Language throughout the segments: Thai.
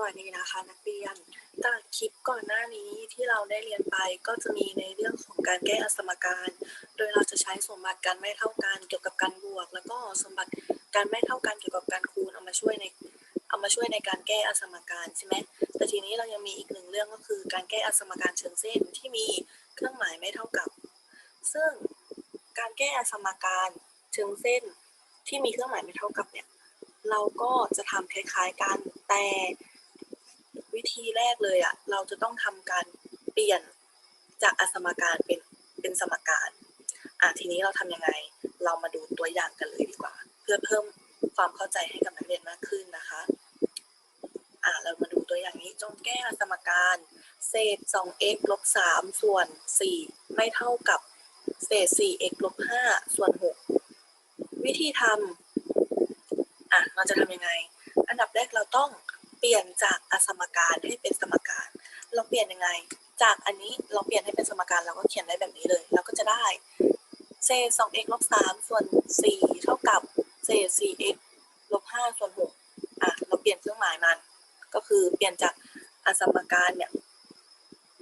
สวัสดีนะคะนักเรียนจากคลิปก่อนหน้านี้ที่เราได้เรียนไปก็จะมีในเรื่องของการแก้อสมการ โดยเราจะใช้สมบัติการไม่เท่ากันเกี่ยวกับการบวก แล้วก็สมบัติการไม่เท่ากันเกี่ยวกับการคูณเอามาช่วยในเอามาช่วยในการแก้อสมการใช่ไหมแต่ทีนี้เรายังมีอีกหนึ่งเรื่องก็คือ การแก้อสมการเชิงเส้นที่มีเครื่องหมายไม่เท่ากับ ซึ่งการแก้อสมการเชิงเส้นที่มีเครื่องหมายไม่เท่ากับเนี่ยเราก็จะทำคล้ายๆกันแต่ วิธีแรกเลยอะเราจะต้องทำการเปลี่ยนจากอสมการเป็นเป็นสมการอะทีนี้เราทำยังไง เรามาดูตัวอย่างกันเลยดีกว่า เพื่อเพิ่มความเข้าใจให้กับนักเรียนมากขึ้นนะคะอะเรามาดูตัวอย่างนี้จงแก้อสมการ เศษ 2x ลบ3ส่วน 4 ไม่เท่ากับเศษ 4x ลบ5ส่วน 6 วิธีทำอะเราจะทำยังไง อันดับแรกเราต้อง ลี่ยนจากอสมการให้เป็นสมการ เราเปลี่ยนยังไง จากอันนี้เราเปลี่ยนให้เป็นสมการเราก็เขียนได้แบบนี้เลย เราก็จะได้เศษ 2x ลบ3ส่วน 4 เท่ากับเศษ 4x ลบ5ส่วน6อะ เราเปลี่ยนเครื่องหมายมัน ก็คือเปลี่ยนจากอสมการเนี่ย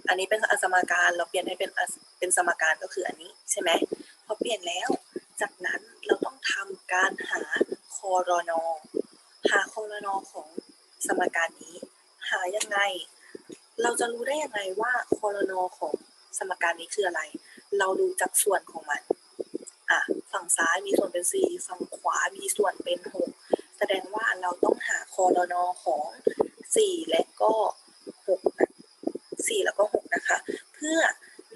อันนี้เป็นอสมการ เราเปลี่ยนให้เป็นเป็นสมการก็คืออันนี้ใช่ไหมพอเปลี่ยนแล้ว จากนั้นเราต้องทำการหาคอรนอหาคอรนอของ สมการนี้ หายังไง เราจะรู้ได้ยังไงว่าคอรนอของสมการนี้คืออะไร เราดูจากส่วนของมันอะฝั่งซ้ายมีส่วนเป็น 4 ฝั่งขวามีส่วนเป็น 6 แสดงว่าเราต้องหาคอรนอของ 4 และก็6นะ4แล้วก็ 6 นะคะ เพื่อ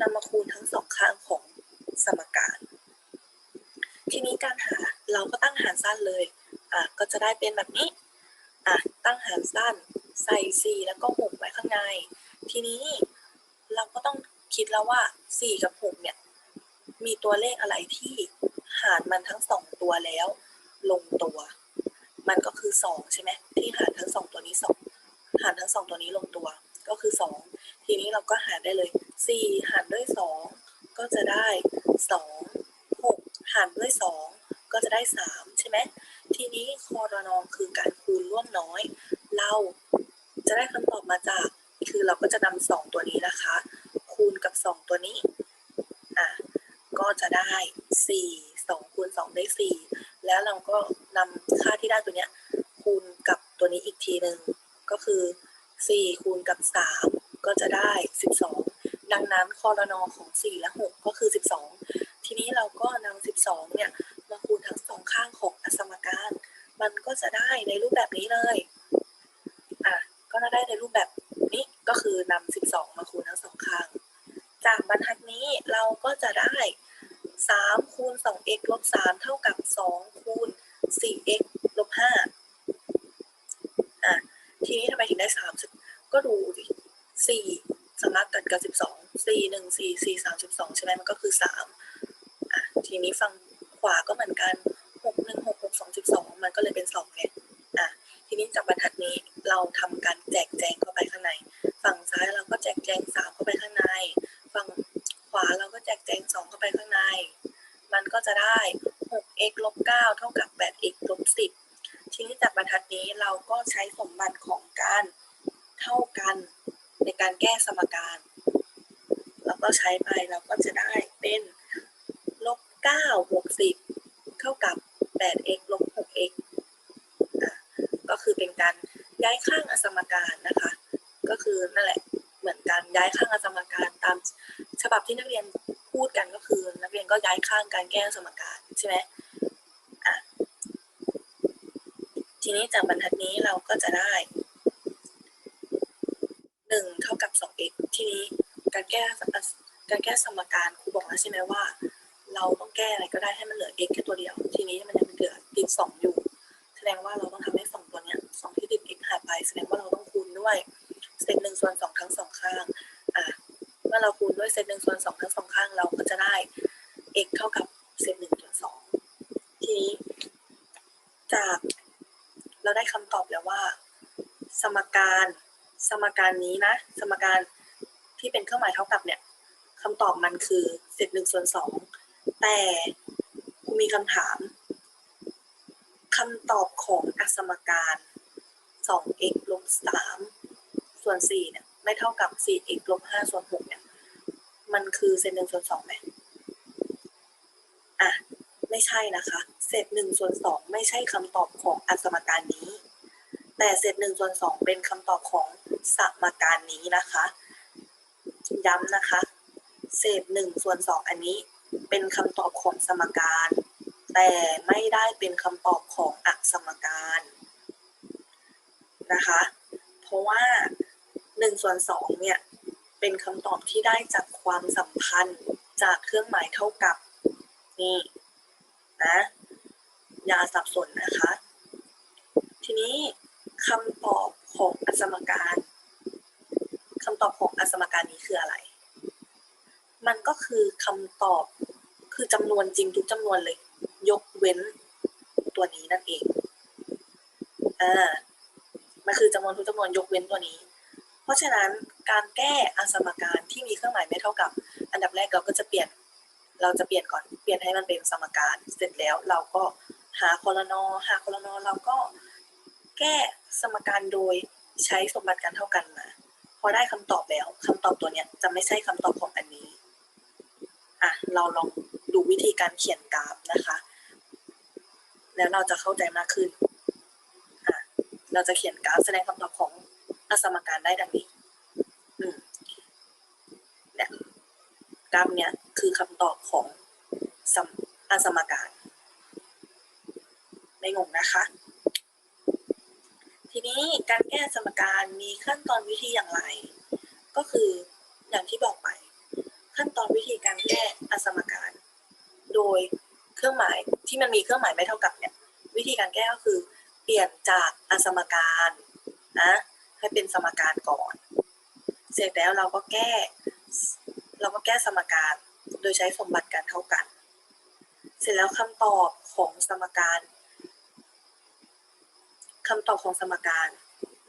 นำมาคูณทั้งสองข้างของสมการ ทีนี้การหาเราก็ตั้งหารสั้นเลยอะก็จะได้เป็นแบบนี้ อะตั้งหารสั้นใส่4แล้วก็6ไว้ข้างใน ทีนี้เราก็ต้องคิดแล้วว่า4กับ6เนี่ยมีตัวเลขอะไรที่หารมันทั้งสองตัวแล้ว ลงตัว มันก็คือ2ใช่ไหมที่หารทั้งสองตัวนี้2หารทั้งสองตัวนี้ลงตัว ก็คือ2ทีนี้เราก็หารได้เลย4หารด้วย2ก็จะได้2 6หารด้วย2ก็จะได้3ใช่ไหม ทีนี้คอรนอคือการคูณร่วมน้อย เราจะได้คำตอบมาจาก คือเราก็จะนำสองตัวนี้นะคะ คูณกับ2ตัวนี้อะก็จะได้4 2คูณ2ได้4แล้วเราก็นำค่าที่ได้ตัวเนี้ยคูณกับตัวนี้อีกทีหนึ่งก็คือ4คูณกับ3ก็จะได้12ดังนั้นคอรนอของ4และ6ก็คือ 12 ทีนี้เราก็นำ 12 เนี่ย มาคูณทั้งสองข้างของอสมการ มันก็จะได้ในรูปแบบนี้เลย อะ ก็จะได้ในรูปแบบนี้ ก็คือนำ 12 มาคูณทั้งสองข้าง จากบรรทัดนี้เราก็จะได้ 3 คูณ 2x ลบ 3 เท่ากับ 2 คูณ 4x ลบ 5 อะ ทีนี้ทำไมถึงได้3ก็ดูดิ4สามารถตัดกับ12 4 1 4 4 3 12ใช่ไหมมันก็คือ3อะทีนี้ฝั่งขวาก็เหมือนกัน6 1 6 6 2 12มันก็เลยเป็น2ไงอะทีนี้จากบรรทัดนี้เราทำการแจกแจงเข้าไปข้างใน ฝั่งซ้ายเราก็แจกแจง3เข้าไปข้างใน ฝั่งขวาเราก็แจกแจง2เข้าไปข้างใน มันก็จะได้ 6x ลบ9เท่ากับ 8x ลบ10 ทีนี้จากบรรทัดนี้เราก็ใช้สมบัติของการเท่ากันในการแก้สมการ เราก็ใช้ไปเราก็จะได้เป็นลบ9บวก10 เท่ากับ 8x ลบ 6x อะก็คือเป็นการย้ายข้างอสมการนะคะ ก็คือนั่นแหละเหมือนกันย้ายข้างอสมการตามฉบับที่นักเรียนพูดกันก็คือ นักเรียนก็ย้ายข้างการแก้สมการใช่ไหมอะ ทีนี้จากบรรทัดนี้เราก็จะได้หนึ่งเท่ากับสอง x ทีนี้การแก้การแก้สมการครูบอกแล้วใช่ไหมว่า เราต้องแก้อะไรก็ได้ให้มันเหลือ x แค่ตัวเดียว ทีนี้มันยังเหลือติดสองอยู่ แสดงว่าเราต้องทำให้สองตัวเนี้ยสองที่ติด x หายไป แสดงว่าเราต้องคูณด้วยเศษหนึ่งส่วนสองทั้งสองข้างอะเมื่อเราคูณด้วยเศษหนึ่งส่วนสองทั้งสองข้างเราก็จะได้ x เท่ากับเศษหนึ่งส่วนสองทีนี้จาก เราได้คำตอบแล้วว่า สมการ สมการนี้นะ สมการที่เป็นเครื่องหมายเท่ากับเนี่ยคำตอบมันคือเศษหนึ่งส่วนสองแต่ครูมีคำถามคำตอบของอสมการส 2x ลบ3ส่วน4เนี่ยไม่เท่ากับ 4x ลบ5ส่วน6เนี่ยมันคือเศษหนึ่งส่วนสองไหมอะ ไม่ใช่นะคะ เศษหนึ่งส่วนสองไม่ใช่คำตอบของอัสมการนี้ แต่เศษหนึ่งส่วนสองเป็นคำตอบของสมการนี้นะคะ ย้ำนะคะ เศษหนึ่งส่วนสองอันนี้เป็นคำตอบของสมการ แต่ไม่ได้เป็นคำตอบของอัสมการนะคะ เพราะว่าหนึ่งส่วนสองเนี่ยเป็นคำตอบที่ได้จากความสัมพันธ์จากเครื่องหมายเท่ากับนี่นะ อย่าสับสนนะคะ ทีนี้คำตอบของอสมการคำตอบของอสมการนี้คืออะไร มันก็คือคำตอบคือจำนวนจริงทุกจำนวนเลย ยกเว้นตัวนี้นั่นเองอ่ามันคือจำนวนทุกจำนวนยกเว้นตัวนี้ เพราะฉะนั้นการแก้อสมการที่มีเครื่องหมายไม่เท่ากับ อันดับแรกเราก็จะเปลี่ยน เราจะเปลี่ยนก่อน เปลี่ยนให้มันเป็นสมการ เสร็จแล้วเราก็ หาคอลนอหาคอลนอเราก็แก้สมการโดยใช้สมบัติการเท่ากันมาพอได้คำตอบแล้วคำตอบตัวเนี้ยจะไม่ใช่คำตอบของอันนี้อะเราลองดูวิธีการเขียนกราฟนะคะ แล้วเราจะเข้าใจมากขึ้นอะเราจะเขียนกราฟแสดงคำตอบของอสมการได้ดังนี้อืมเนี่ยกราฟเนี้ยคือคำตอบของสมอสมการ ไม่งงนะคะ ทีนี้การแก้สมการมีขั้นตอนวิธีอย่างไร ก็คืออย่างที่บอกไป ขั้นตอนวิธีการแก้อสมการ โดยเครื่องหมายที่มันมีเครื่องหมายไม่เท่ากับเนี่ยวิธีการแก้ก็คือ เปลี่ยนจากอสมการนะให้เป็นสมการก่อน เสร็จแล้วเราก็แก้ เราก็แก้สมการโดยใช้สมบัติการเท่ากัน เสร็จแล้วคำตอบของสมการ คำตอบของสมการ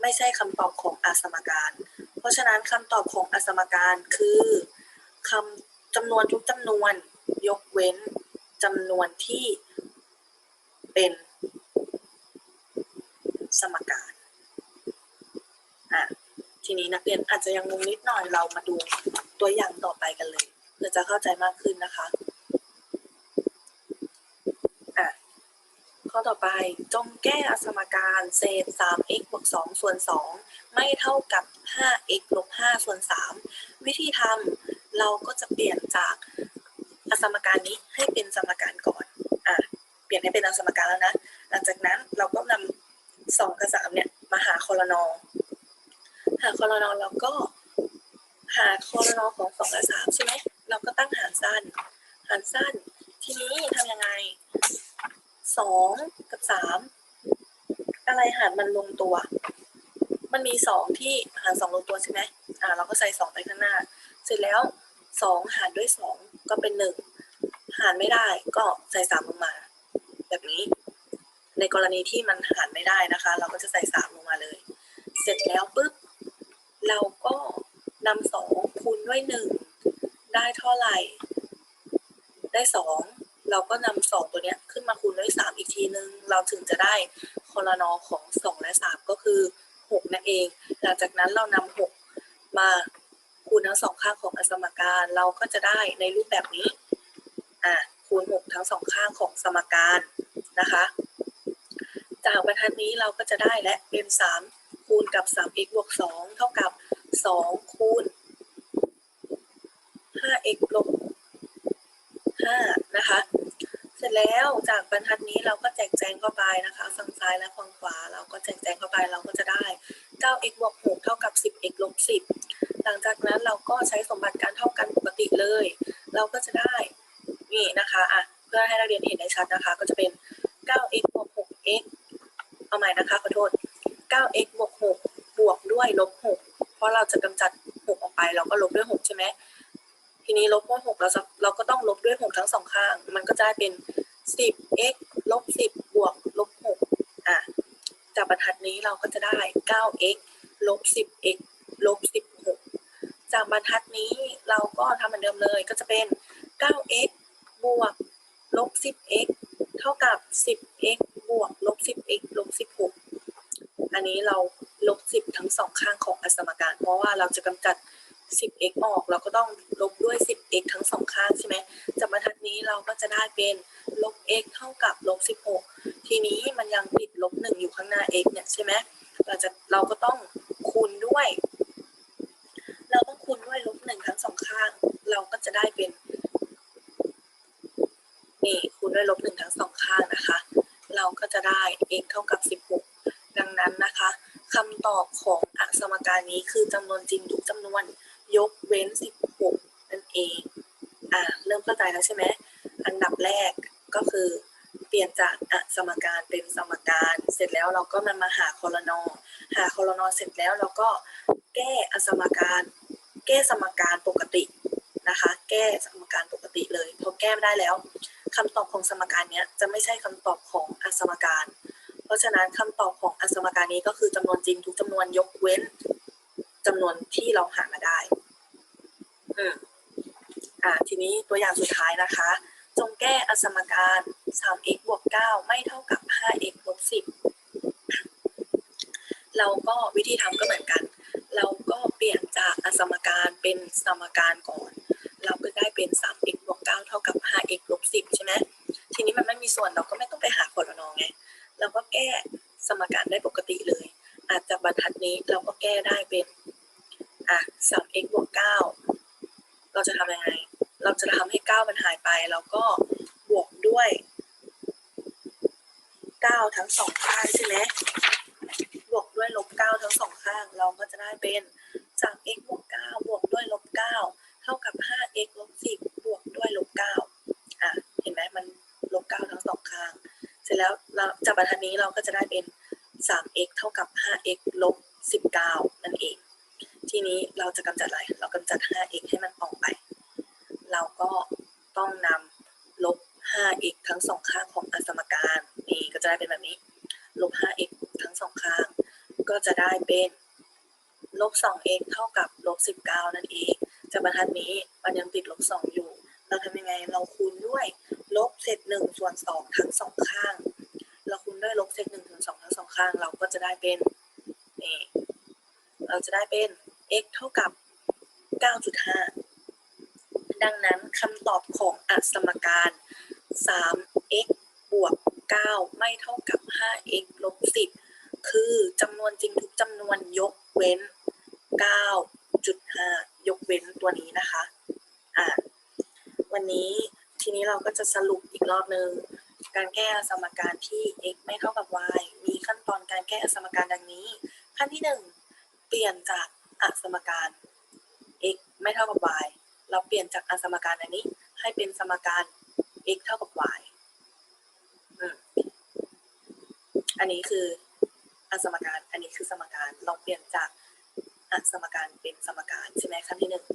ไม่ใช่คำตอบของอสมการ เพราะฉะนั้นคำตอบของอสมการคือคำจำนวนทุกจำนวนยกเว้นจำนวนที่เป็นสมการอะทีนี้นักเรียนอาจจะยังงงนิดหน่อยเรามาดูตัวอย่างต่อไปกันเลย เพื่อจะเข้าใจมากขึ้นนะคะอะ ข้อต่อไปจงแก้อสมการเศษ 3x บวก2ส่วน 2 ไม่เท่ากับ 5x ลบ5ส่วน 3 วิธีทำเราก็จะเปลี่ยนจากอสมการนี้ให้เป็นสมการก่อนอะเปลี่ยนให้เป็นอสมการแล้วนะ หลังจากนั้นเราก็นำ2กับ3เนี่ยมาหาคอลนอหาคอลนอเราก็หาคอลนอของ2และ3ใช่ไหมเราก็ตั้งหารสั้น หารสั้น ทีนี้ทำยังไง สองกับสามอะไรหารมันลงตัว มันมีสองที่หารสองลงตัวใช่ไหมอ่า เราก็ใส่สองไปข้างหน้า เสร็จแล้วสองหารด้วยสองก็เป็นหนึ่งหารไม่ได้ก็ใส่สามลงมา แบบนี้ ในกรณีที่มันหารไม่ได้นะคะ เราก็จะใส่สามลงมาเลย เสร็จแล้วปุ๊บเราก็นำสองคูณด้วยหนึ่งได้เท่าไหร่ ได้สอง เราก็นำสองตัวเนี้ยขึ้นมาคูณด้วยสามอีกทีนึง เราถึงจะได้คอลนอของสองและสามก็คือหกนั่นเอง หลังจากนั้นเรานำหกมาคูณทั้งสองข้างของอสมการเราก็จะได้ในรูปแบบนี้อะคูณหกทั้งสองข้างของสมการนะคะ จากบรรทัดนี้เราก็จะได้และเป็นสามคูณกับสาม x บวกสองเท่ากับสองคูณห้า x ลบห้านะคะ เสร็จแล้วจากบรรทัดนี้เราก็แจกแจงเข้าไปนะคะฝั่งซ้ายและ ก็จะได้เป็น 10x ลบ 10 บวกลบ 6 อะ จากบรรทัดนี้เราก็จะได้ 9x ลบ 10x ลบ 16 จากบรรทัดนี้เราก็ทำเหมือนเดิมเลยก็จะเป็น 9x บวกลบ 10x เท่ากับ 10x บวกลบ 10x ลบ 16 อันนี้เราลบสิบทั้งสองข้างของอสมการ เพราะว่าเราจะกำจัด 10x ออก เราก็ต้องลบด้วย 10x ทั้งสอง เป็นลบ x เท่ากับลบ16 ทีนี้มันยังติดลบ1อยู่ข้างหน้า x เนี่ยใช่ไหมเราจะเราก็ต้องคูณด้วย เราต้องคูณด้วยลบ1ทั้งสองข้าง เราก็จะได้เป็นนี่คูณด้วยลบ1ทั้งสองข้างนะคะ เราก็จะได้ x เท่ากับ 16 ดังนั้นนะคะคำตอบของอสมการนี้คือจำนวนจริงทุกจำนวนยกเว้น 16 นั่นเอง อ่าเริ่มเข้าใจแล้วใช่ไหม อันดับแรกก็คือเปลี่ยนจากอสมการเป็นสมการ เสร็จแล้วเราก็มามาหาคอรนอหาคอรนอเสร็จแล้วเราก็แก้อสมการ แก้สมการปกตินะคะ แก้สมการปกติเลยพอแก้ได้แล้วคำตอบของสมการนี้จะไม่ใช่คำตอบของอสมการ เพราะฉะนั้นคำตอบของอสมการนี้ก็คือจำนวนจริงทุกจำนวนยกเว้นจำนวนที่เราหามาได้อืมอ่าทีนี้ตัวอย่างสุดท้ายนะคะ จงแก้อสมการ 3x บวก 9 ไม่เท่ากับ 5x ลบ 10 เราก็วิธีทำก็เหมือนกัน เราก็เปลี่ยนจากอสมการเป็นสมการก่อน เราก็ได้เป็น 3x บวก 9 เท่ากับ 5x ลบ 10 ใช่ไหมทีนี้มันไม่มีส่วนเราก็ไม่ต้องไปหาผลนองไง เราก็แก้สมการได้ปกติเลย อาจจะบรรทัดนี้เราก็แก้ได้เป็นอะ 3x บวก 9 เราจะทำยังไง เราจะทำให้ 9 มันหายไป แล้วก็บวกด้วย 9 ทั้งสองข้างใช่ไหมบวกด้วยลบ 9 ทั้งสองข้าง เราก็จะได้เป็น 3x บวก 9 บวกด้วยลบ 9 เท่ากับ 5x ลบ 10 บวกด้วยลบ 9 อะ เห็นไหมมันลบ 9 ทั้งสองข้าง เสร็จแล้วเราจากบรรทัดนี้เราก็จะได้เป็น 3x เท่ากับ 5x ลบ 19 นั่นเอง ทีนี้เราจะกำจัดอะไร เรากำจัด 5x ให้มันออกไป เราก็ต้องนำ 5 x ทั้งสองข้างของอสมการนี่ก็จะได้เป็นแบบนี้ลบ5 x ทั้งสองข้าง ก็จะได้เป็นลบ2 x เท่ากับลบ19 นั่นเอง จากบรรทัดนี้มันยังติดลบ2อยู่ เราทำยังไงเราคูณด้วยลบเศษ1ส่วน2ทั้งสองข้าง เราคูณด้วยลบเศษ1ส่วน2ทั้งสองข้าง เราก็จะได้เป็นนี่เราจะได้เป็น x เท่ากับ 9.5 ดังนั้นคำตอบของอสมการ 3x บวก 9 ไม่เท่ากับ 5x ลบ 10 คือจำนวนจริงทุกจำนวนยกเว้น 9.5 ยกเว้นตัวนี้นะคะอ่าวันนี้ทีนี้เราก็จะสรุปอีกรอบนึง การแก้อสมการที่ x ไม่เท่ากับ y มีขั้นตอนการแก้อสมการดังนี้ ขั้นที่ 1 เปลี่ยนจากอสมการ x ไม่เท่ากับ y เราเปลี่ยนจากอสมการอันนี้ให้เป็นสมการ x เท่ากับ y อันนี้คืออสมการ อันนี้คือสมการเราเปลี่ยนจากอสมการเป็นสมการใช่ไหมขั้นที่หนึ่ง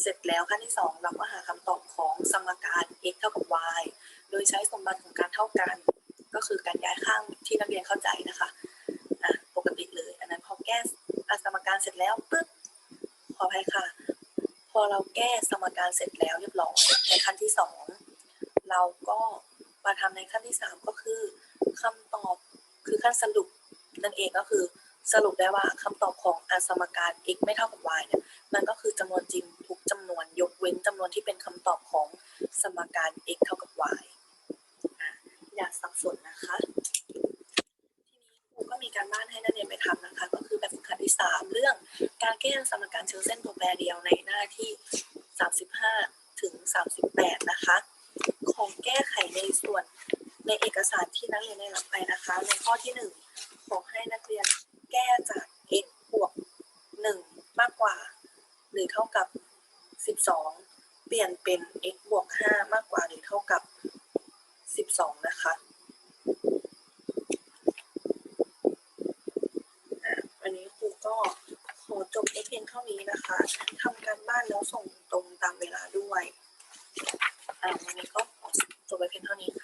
เสร็จแล้วขั้นที่สองเราก็หาคำตอบของสมการ x เท่ากับ y โดยใช้สมบัติของการเท่ากัน ก็คือการย้ายข้างที่นักเรียนเข้าใจนะคะะปกติเลย อันนั้นพอแก้อสมการเสร็จแล้วปึ๊บขออภัยค่ะ พอเราแก้สมการเสร็จแล้วเรียบร้อยในขั้นที่สองเราก็มา ที่สามก็คือคำตอบคือขั้นสรุปนั่นเองก็คือสรุปได้ว่าคำตอบของอสมการ x ไม่เท่ากับ y เนี่ยมันก็คือจำนวนจริงทุกจำนวนยกเว้นจำนวนที่เป็นคำตอบของสมการ x เท่ากับ y อะอย่าสับสนนะคะทีนี้ครูก็มีการบ้านให้นักเรียนไปทำนะคะ ก็คือแบบฝึกหัดที่ 3 เรื่องการแก้สมการเชิงเส้นตัวแปรเดียวในหน้าที่ 35 ถึง 38 นะคะ นักเรียนได้รับไปนะคะ ในข้อที่หนึ่งบอกให้นักเรียนแก้จาก x บวกหนึ่งมากกว่า หรือเท่ากับสสิบองเปลี่ยนเป็น x บวกห้ามากกว่าหรือเท่ากับสสิบองนะคะอันนี้ครูก็ขอจบเพียงเท่านี้นะคะทำการบ้านแล้วส่งตรงตามเวลาด้วยวันนี้ก็จบไปเพียงเท่านี้ค่ะ